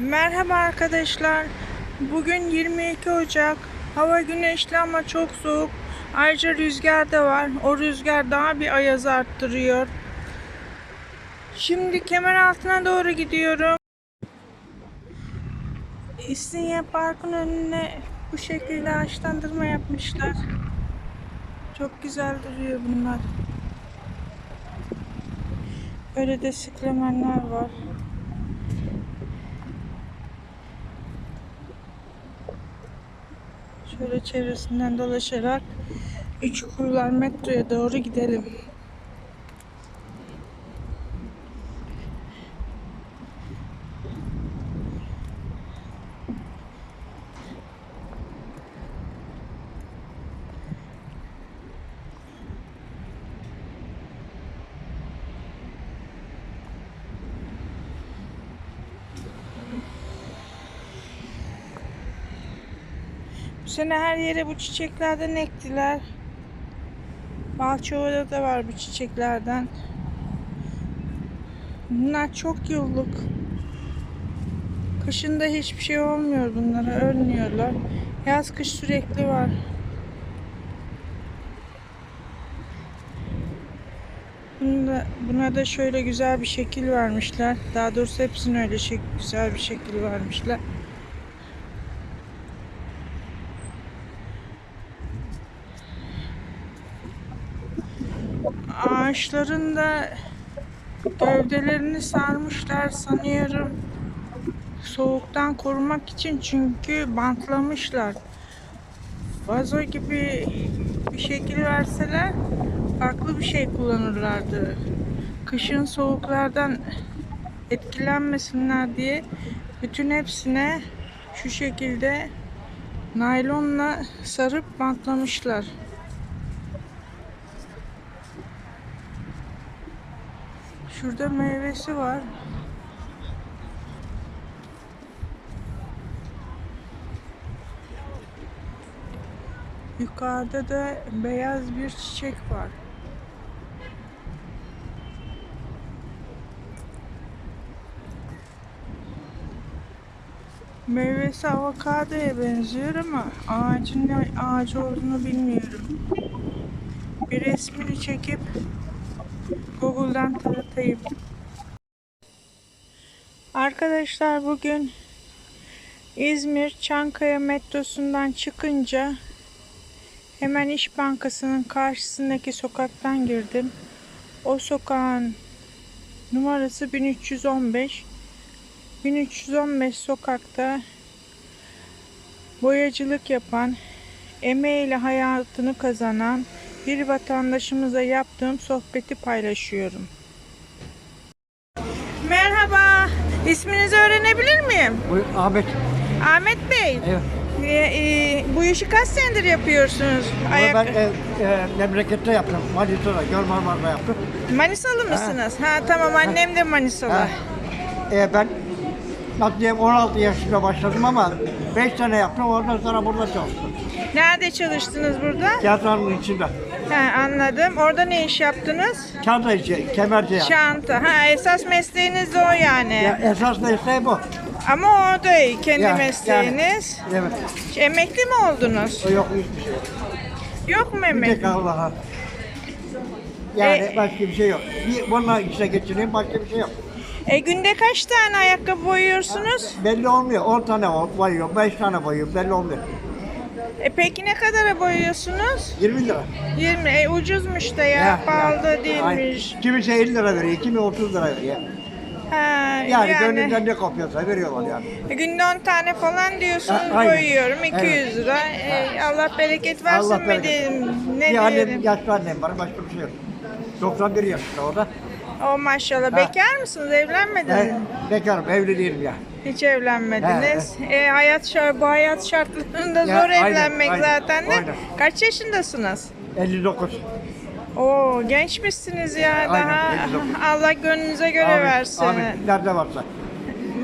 Merhaba arkadaşlar. Bugün 22 Ocak. Hava güneşli ama çok soğuk. Ayrıca rüzgar da var. O rüzgar daha bir ayaz arttırıyor. Şimdi kemer altına doğru gidiyorum. İstinye Park'ın önüne bu şekilde ağaçlandırma yapmışlar. Çok güzel duruyor bunlar. Böyle de sıklamenler var. Şöyle çevresinden dolaşarak üç kurular metroya doğru gidelim. Bu sene her yere bu çiçeklerden ektiler. Balçova'da da var bu çiçeklerden. Bunlar çok yıllık. Kışında hiçbir şey olmuyor bunlara. Ölmüyorlar. Yaz kış sürekli var. Bunda, buna da şöyle güzel bir şekil vermişler. Daha doğrusu hepsine öyle şey, güzel bir şekil vermişler. Ağaçların da gövdelerini sarmışlar sanıyorum. Soğuktan korumak için çünkü bantlamışlar. Vazo gibi bir şekil verseler farklı bir şey kullanırlardı. Kışın soğuklardan etkilenmesinler diye bütün hepsine şu şekilde naylonla sarıp bantlamışlar. Şurada meyvesi var. Yukarıda da beyaz bir çiçek var. Meyvesi avokadoya benziyor ama ağacın ne ağacı olduğunu bilmiyorum. Bir resmini çekip Google'dan taratayım. Arkadaşlar bugün İzmir Çankaya metrosundan çıkınca hemen İş Bankası'nın karşısındaki sokaktan girdim. O sokağın numarası 1315. 1315 sokakta boyacılık yapan, emeğiyle hayatını kazanan bir vatandaşımıza yaptığım sohbeti paylaşıyorum. Merhaba, isminizi öğrenebilir miyim? Bu Ahmet. Ahmet Bey, Evet. e, e, bu işi kaç senedir yapıyorsunuz? Ayak... ben e, e, memlekette yaptım. Manisa'da, Göl Marmara'da yaptım. Manisalı mısınız? Ha. tamam annem de Manisalı. Ha. E, ben nasıl diyeyim 16 yaşında başladım ama 5 sene yaptım. Ondan sonra burada çalıştım. Nerede çalıştınız burada? Tiyatro'nun içinde. Ha, anladım. Orada ne iş yaptınız? Çanta içi, kemerci yaptım. Çanta. Ha, esas mesleğiniz o yani. Ya, esas mesleği bu. Ama o iyi, kendi Ya, mesleğiniz. Evet. Emekli mi oldunuz? O yok hiçbir şey. yok. Yok mu Bir emekli? tek Allah'a. Yani E- başka bir şey yok. Bir bununla işe geçireyim başka bir şey yok. E günde kaç tane ayakkabı boyuyorsunuz? Belli olmuyor. 10 tane boyuyor, 5 tane boyuyor. Belli olmuyor. E peki ne kadara boyuyorsunuz? 20 lira. 20. E ucuzmuş da ya, Ya, pahalı da ya. değilmiş. Ay, Kimisi 50 lira veriyor, kimi 30 lira veriyor. Ha, Yani, yani, gönlünden ne kopuyorsa veriyorlar yani. E, günde 10 tane falan diyorsunuz Ha, aynen. boyuyorum 200 lira. E, Allah bereket versin Allah mi bereket. diyelim? Ne bir annem, diyelim? yaşlı annem var, başka bir şey yok. 91 yaşında o da. O maşallah. Ha. Bekar mısınız? Evlenmediniz mi? Bekarım, evli değilim ya. Hiç evlenmediniz. E, hayat şart, bu hayat şartlarında Ya, zor aynen, evlenmek aynen, zaten de. aynen. Kaç yaşındasınız? 59. Oo gençmişsiniz ya Aynen, daha. 59. Allah gönlünüze göre Amin, versin. Amin. Nerede varsa.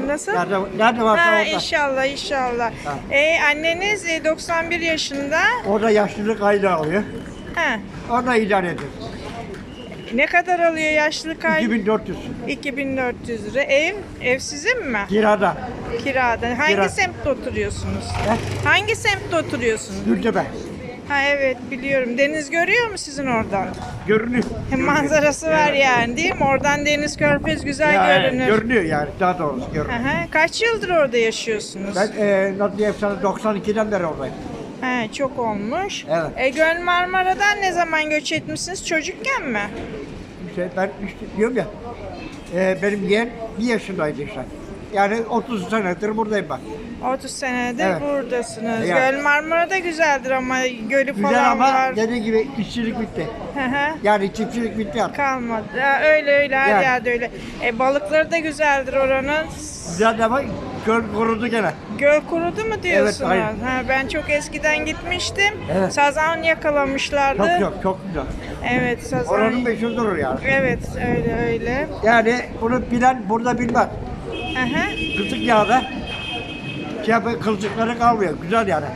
Nasıl? Nerede, nerede varsa Ha orada. inşallah inşallah. Ha. E, anneniz e, 91 yaşında. Orada yaşlılık aylığı alıyor. Ha. Orada idare ediyor. Ne kadar alıyor yaşlı kay? 2400 2400 lira. Ev, ev sizin mi? kirada. Kirada. Hangi Kira. semtte oturuyorsunuz? He? Hangi semtte oturuyorsunuz? Gültepe. Ha evet biliyorum. Deniz görüyor mu sizin oradan? Görünüyor. Hem manzarası var yani değil mi? Oradan deniz körfez güzel Ya, görünür. Görünüyor yani daha doğrusu görünüyor. Aha, kaç yıldır orada yaşıyorsunuz? Ben e, nasıl diyeyim sana 92'den beri oradayım. He, çok olmuş. Evet. E, Göl Marmara'dan ne zaman göç etmişsiniz? Çocukken mi? İşte ben işte diyorum ya e, benim yeğen bir yaşındaydı işte. Yani 30 senedir buradayım ben. 30 senedir Evet. buradasınız. Yani. Göl Marmara da güzeldir ama gölü Güzel falan ama var. dediği gibi işçilik bitti. Hı hı. Yani çiftçilik bitti artık. Kalmadı. Ha, öyle öyle her Yani. yerde öyle. E, balıkları da güzeldir oranın. Güzel ama göl kurudu gene. Göl kurudu mu diyorsunuz? aynen. ha, ben çok eskiden gitmiştim. Evet. Sazan yakalamışlardı. Çok çok çok güzel. Evet sazan. Oranın meşhurdur yani. Evet öyle öyle. Yani bunu bilen burada bilmez. Aha. Kızık yağda şey kılçıkları kalmıyor. Güzel yani.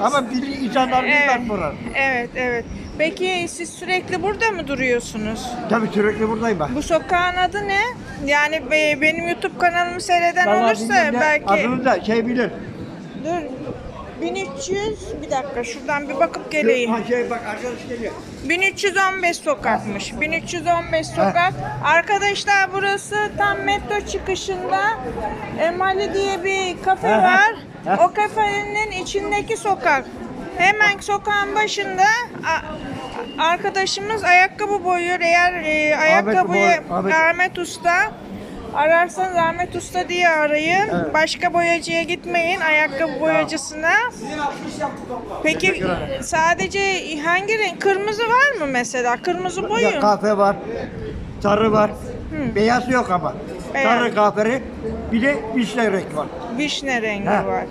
Ama bil, insanlar bilmez Evet. buranın. Evet evet. Peki siz sürekli burada mı duruyorsunuz? Tabii sürekli buradayım ben. Bu sokağın adı ne? Yani be- benim YouTube kanalımı seyreden Vallahi olursa ne, belki Adını da şey bilir. dur 1300 bir dakika şuradan bir bakıp geleyim. Ha şey bak arkadaş geliyor. 1315 sokakmış. 1315 sokak. Arkadaşlar burası tam metro çıkışında Emali diye bir kafe Aha. var. Ha. O kafenin içindeki sokak. Hemen sokağın başında a- arkadaşımız ayakkabı boyuyor. Eğer e, ayakkabıyı boy- Ahmet. Ahmet Usta ararsanız Ahmet Usta diye arayın. Evet. Başka boyacıya gitmeyin. Ayakkabı boyacısına. Peki sadece hangi renk? Kırmızı var mı mesela? Kırmızı Ya boyun. kahve var, sarı var. Beyaz yok ama. Beyaz. Sarı kahveri, bir de vişne renk var. Vişne rengi Ha. var.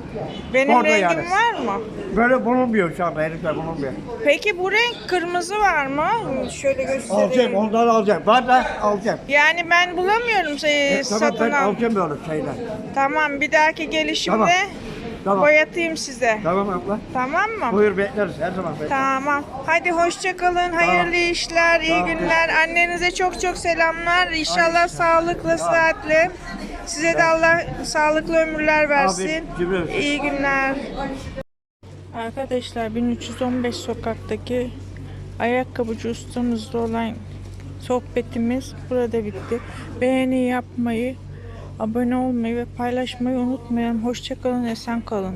Benim Orada rengim yani. var mı? Böyle bulunmuyor şu anda, herifler bulunmuyor. Peki bu renk kırmızı var mı? Şöyle göstereyim. Alacağım, ondan alacağım. Var da alacağım. Yani ben bulamıyorum e, E, tamam satın ben al. alacağım böyle şeyler. Tamam bir dahaki gelişimde. Tamam. boyatayım size. Tamam abla. Tamam mı? Buyur bekleriz, her zaman bekleriz. Tamam. Hadi hoşça kalın. Hayırlı işler, iyi Tamam. günler. Annenize çok çok selamlar. İnşallah sağlıklı, sıhhatli. Size de Allah sağlıklı ömürler versin. cümle. İyi günler. Arkadaşlar 1315 sokaktaki ayakkabıcı ustamızla olan sohbetimiz burada bitti. Beğeni yapmayı, abone olmayı ve paylaşmayı unutmayın. Hoşça kalın, esen kalın.